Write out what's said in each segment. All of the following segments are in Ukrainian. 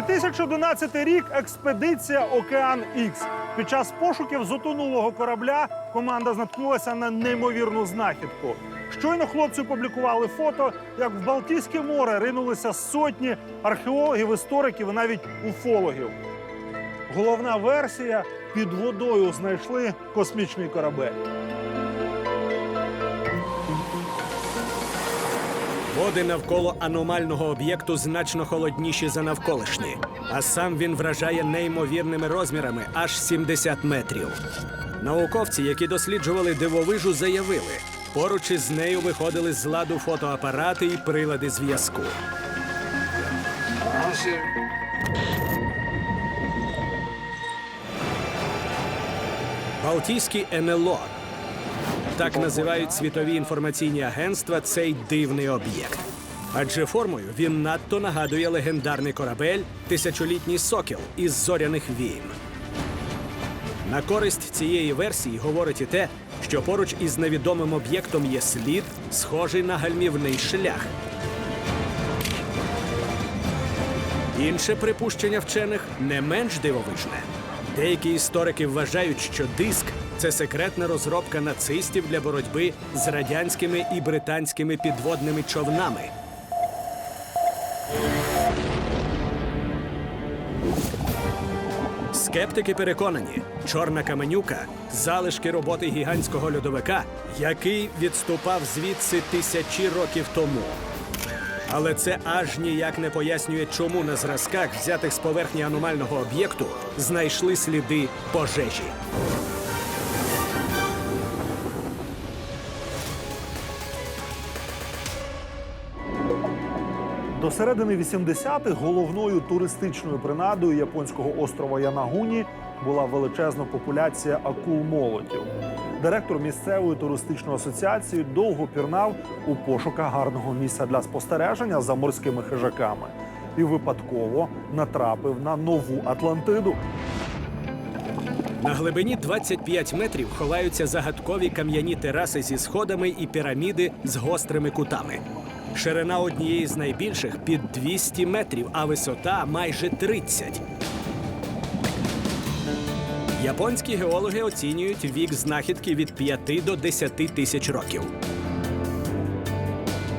2011 рік експедиція Океан Ікс. Під час пошуків затонулого корабля команда наткнулася на неймовірну знахідку. Щойно хлопці опублікували фото, як в Балтійське море ринулися сотні археологів, істориків і навіть уфологів. Головна версія під водою знайшли космічний корабель. Води навколо аномального об'єкту значно холодніші за навколишні, а сам він вражає неймовірними розмірами аж 70 метрів. Науковці, які досліджували дивовижу, заявили, поруч із нею виходили з ладу фотоапарати і прилади зв'язку. Балтійський НЛО. Так називають світові інформаційні агентства цей дивний об'єкт. Адже формою він надто нагадує легендарний корабель Тисячолітній сокіл із зоряних війн. На користь цієї версії говорить і те, що поруч із невідомим об'єктом є слід, схожий на гальмівний шлях. Інше припущення вчених не менш дивовижне. Деякі історики вважають, що диск це секретна розробка нацистів для боротьби з радянськими і британськими підводними човнами. Скептики переконані, чорна каменюка залишки роботи гігантського льодовика, який відступав звідси тисячі років тому. Але це аж ніяк не пояснює, чому на зразках, взятих з поверхні аномального об'єкту, знайшли сліди пожежі. До середини 80-х головною туристичною принадою японського острова Янагуні була величезна популяція акул-молотів. Директор місцевої туристичної асоціації довго пірнав у пошуках гарного місця для спостереження за морськими хижаками і випадково натрапив на нову Атлантиду. На глибині 25 метрів ховаються загадкові кам'яні тераси зі сходами і піраміди з гострими кутами. Ширина однієї з найбільших під 200 метрів, а висота майже 30. Японські геологи оцінюють вік знахідки від 5 до 10 тисяч років.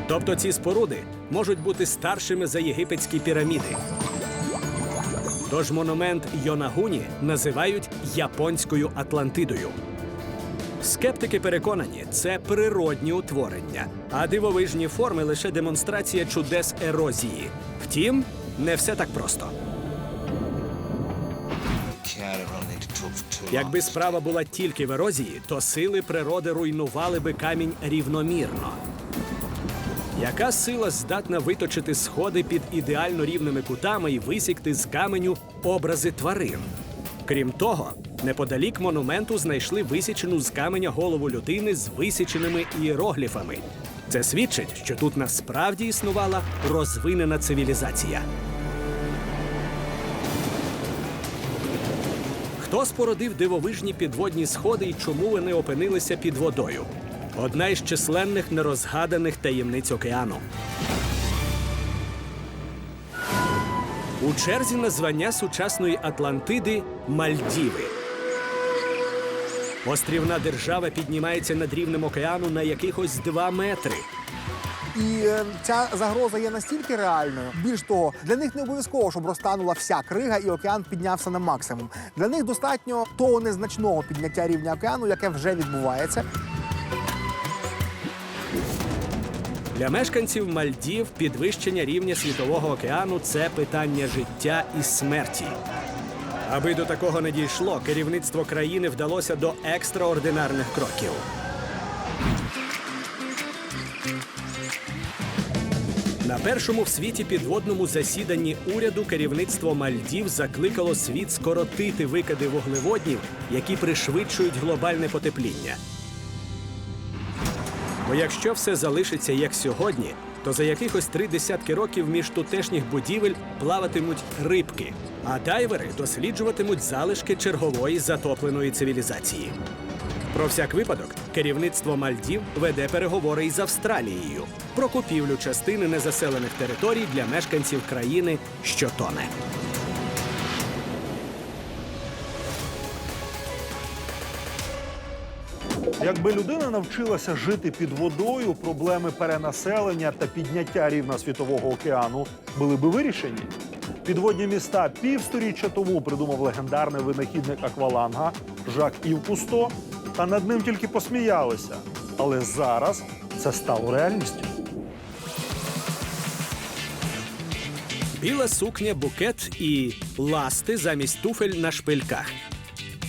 Тобто ці споруди можуть бути старшими за єгипетські піраміди. Тож монумент Йонагуні називають японською Атлантидою. Скептики переконані, це природні утворення, а дивовижні форми лише демонстрація чудес ерозії. Втім, не все так просто. Якби справа була тільки в ерозії, то сили природи руйнували би камінь рівномірно. Яка сила здатна виточити сходи під ідеально рівними кутами і висікти з каменю образи тварин? Крім того, неподалік монументу знайшли висічену з каменя голову людини з висіченими іерогліфами. Це свідчить, що тут насправді існувала розвинена цивілізація. Хто спородив дивовижні підводні сходи і чому вони опинилися під водою? Одна із численних нерозгаданих таємниць океану. У черзі на звання сучасної Атлантиди Мальдіви. Острівна держава піднімається над рівнем океану на якихось два метри. І е, ця загроза є настільки реальною. Більш того, для них не обов'язково, щоб розтанула вся крига і океан піднявся на максимум. Для них достатньо того незначного підняття рівня океану, яке вже відбувається. Для мешканців Мальдів підвищення рівня світового океану це питання життя і смерті. Аби до такого не дійшло, керівництво країни вдалося до екстраординарних кроків. На першому в світі підводному засіданні уряду керівництво Мальдів закликало світ скоротити викиди вуглеводнів, які пришвидшують глобальне потепління. Бо якщо все залишиться як сьогодні, то за якихось три десятки років між тутешніх будівель плаватимуть рибки, а дайвери досліджуватимуть залишки чергової затопленої цивілізації. Про всяк випадок керівництво Мальдів веде переговори із Австралією про купівлю частини незаселених територій для мешканців країни, що тоне. Якби людина навчилася жити під водою, проблеми перенаселення та підняття рівня світового океану були би вирішені. Підводні міста півсторіччя тому придумав легендарний винахідник акваланга Жак Ів Кусто, та над ним тільки посміялися. Але зараз це стало реальністю. Біла сукня, букет і ласти замість туфель на шпильках.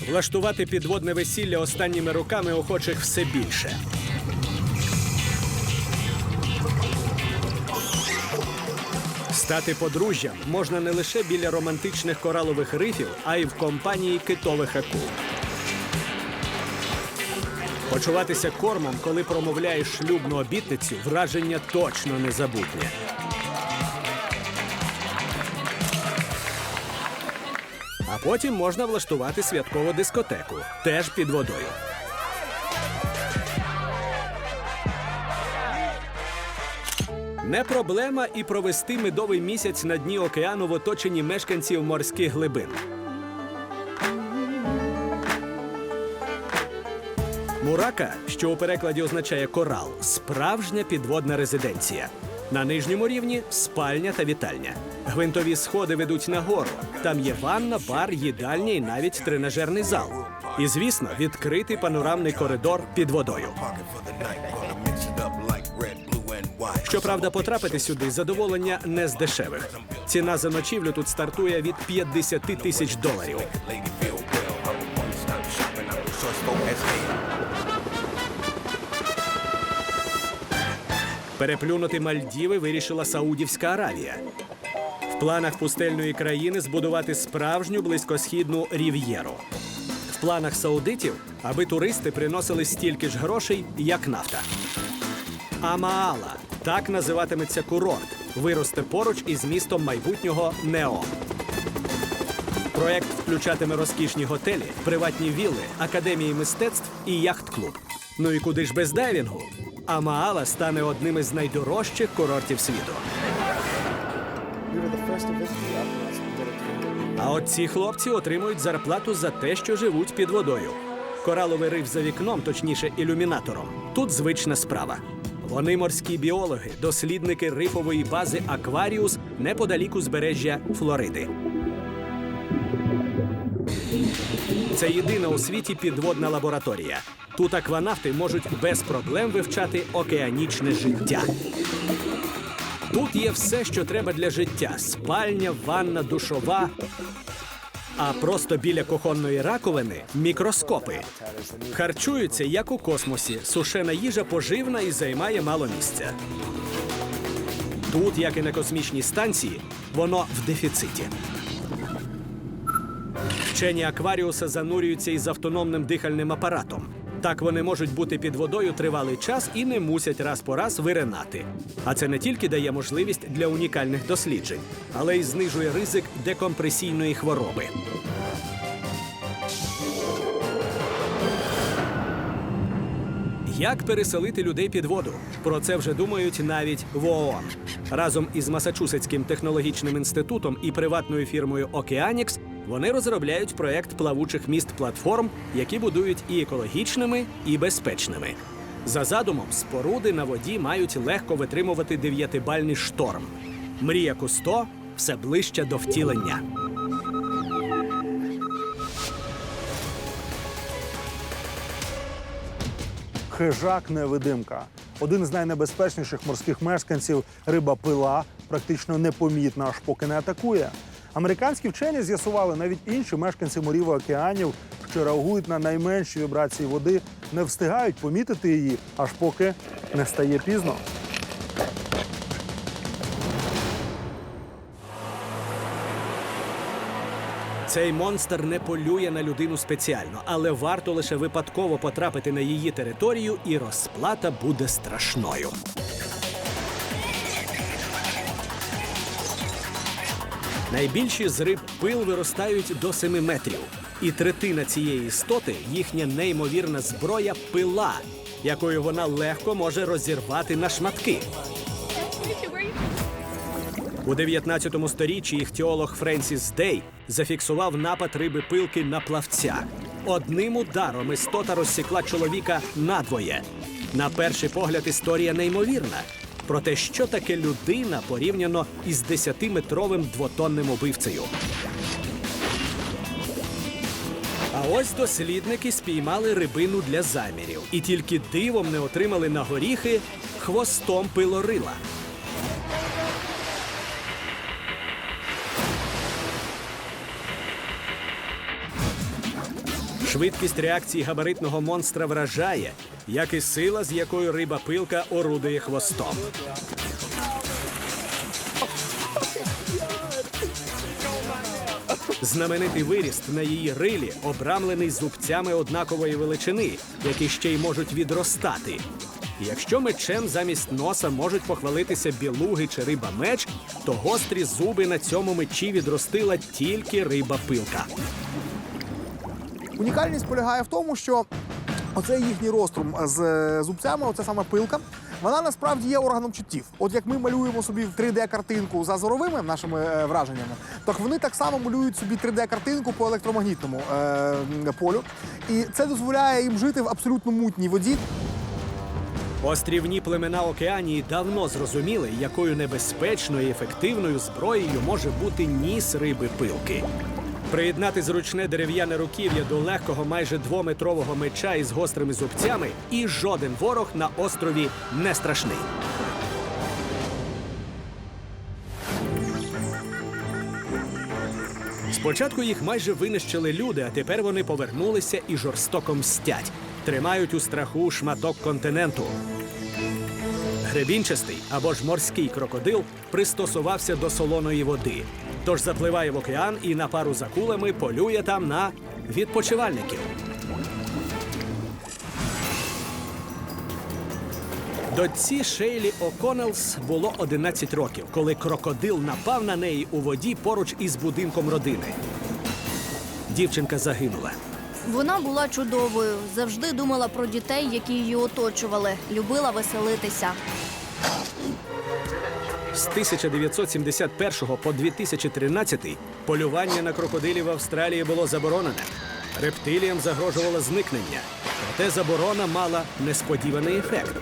Влаштувати підводне весілля останніми роками охочих все більше. Стати подружжям можна не лише біля романтичних коралових рифів, а й в компанії китових акул. Почуватися кормом, коли промовляєш шлюбну обітницю, враження точно незабутнє. А потім можна влаштувати святкову дискотеку, теж під водою. Не проблема і провести медовий місяць на дні океану в оточенні мешканців морських глибин. Мурака, що у перекладі означає корал, справжня підводна резиденція. На нижньому рівні спальня та вітальня. Гвинтові сходи ведуть нагору. Там є ванна, бар, їдальня і навіть тренажерний зал. І, звісно, відкритий панорамний коридор під водою. Щоправда, потрапити сюди задоволення не з дешевих. Ціна за ночівлю тут стартує від 50 тисяч доларів. Переплюнути Мальдіви вирішила Саудівська Аравія. В планах пустельної країни збудувати справжню близькосхідну рів'єру. В планах саудитів, аби туристи приносили стільки ж грошей, як нафта. Амаала так називатиметься курорт. Виросте поруч із містом майбутнього Неом. Проект включатиме розкішні готелі, приватні вілли, академії мистецтв і яхт-клуб. Ну і куди ж без дайвінгу? Амаала стане одним із найдорожчих курортів світу. А от ці хлопці отримують зарплату за те, що живуть під водою. Кораловий риф за вікном, точніше, ілюмінатором. Тут звична справа. Вони морські біологи, дослідники рифової бази Акваріус неподалік узбережжя Флориди. Це єдина у світі підводна лабораторія. Тут акванавти можуть без проблем вивчати океанічне життя. Тут є все, що треба для життя: спальня, ванна, душова. А просто біля кухонної раковини мікроскопи. Харчуються як у космосі. Сушена їжа поживна і займає мало місця. Тут, як і на космічній станції, воно в дефіциті. Вчені акваріуса занурюються із автономним дихальним апаратом. Так вони можуть бути під водою тривалий час і не мусять раз по раз виринати. А це не тільки дає можливість для унікальних досліджень, але й знижує ризик декомпресійної хвороби. Як переселити людей під воду? Про це вже думають навіть в ООН. Разом із Масачусетським технологічним інститутом і приватною фірмою Океанікс вони розробляють проект плавучих міст платформ, які будують і екологічними, і безпечними. За задумом, споруди на воді мають легко витримувати дев'ятибальний шторм. Мрія Кусто все ближче до втілення. Хижак невидимка. Один з найнебезпечніших морських мешканців риба пила практично непомітна, аж поки не атакує. Американські вчені з'ясували, навіть інші мешканці морів і океанів, що реагують на найменші вібрації води, не встигають помітити її, аж поки не стає пізно. Цей монстр не полює на людину спеціально, але варто лише випадково потрапити на її територію, і розплата буде страшною. Найбільші з риб пил виростають до 7 метрів. І третина цієї істоти їхня неймовірна зброя пила, якою вона легко може розірвати на шматки. У 19 сторіччі іхтіолог Френсіс Дей зафіксував напад риби пилки на плавця. Одним ударом істота розсікла чоловіка надвоє. На перший погляд історія неймовірна. Проте, що таке людина порівняно із 10-метровим двотонним убивцею? А ось дослідники спіймали рибину для замірів і тільки дивом не отримали на горіхи хвостом пилорила. Швидкість реакції габаритного монстра вражає, як і сила, з якою риба пилка орудує хвостом. Знаменитий виріст на її рилі обрамлений зубцями однакової величини, які ще й можуть відростати. Якщо мечем замість носа можуть похвалитися білуги чи риба меч, то гострі зуби на цьому мечі відростила тільки риба пилка. Унікальність полягає в тому, що оцей їхній розструм з е, зубцями, оце саме пилка. Вона насправді є органом чуттів. От як ми малюємо собі 3D-картинку за зоровими нашими е, враженнями, так вони так само малюють собі 3D-картинку по електромагнітному е, полю. І це дозволяє їм жити в абсолютно мутній воді. Острівні племена Океанії давно зрозуміли, якою небезпечною і ефективною зброєю може бути ніс риби пилки. Приєднати зручне дерев'яне руків'я до легкого майже двометрового меча із гострими зубцями, і жоден ворог на острові не страшний. Спочатку їх майже винищили люди, а тепер вони повернулися і жорстоко мстять. Тримають у страху шматок континенту. Гребінчастий або ж морський крокодил пристосувався до солоної води. Тож запливає в океан і на пару з акулами полює там на відпочивальників. Дочці Шейлі О'Коннелс було 11 років, коли крокодил напав на неї у воді поруч із будинком родини. Дівчинка загинула. Вона була чудовою, завжди думала про дітей, які її оточували, любила веселитися. З 1971 по 2013 полювання на крокодилів в Австралії було заборонене. Рептиліям загрожувало зникнення. Проте заборона мала несподіваний ефект.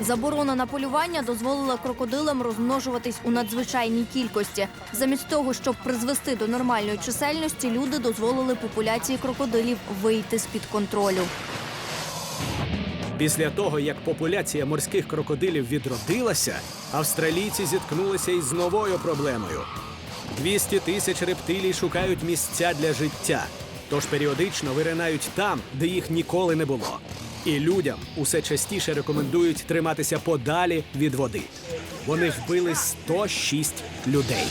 Заборона на полювання дозволила крокодилам розмножуватись у надзвичайній кількості. Замість того, щоб призвести до нормальної чисельності, люди дозволили популяції крокодилів вийти з під контролю. Після того, як популяція морських крокодилів відродилася, австралійці зіткнулися із новою проблемою. 200 тисяч рептилій шукають місця для життя, тож періодично виринають там, де їх ніколи не було. І людям усе частіше рекомендують триматися подалі від води. Вони вбили 106 людей.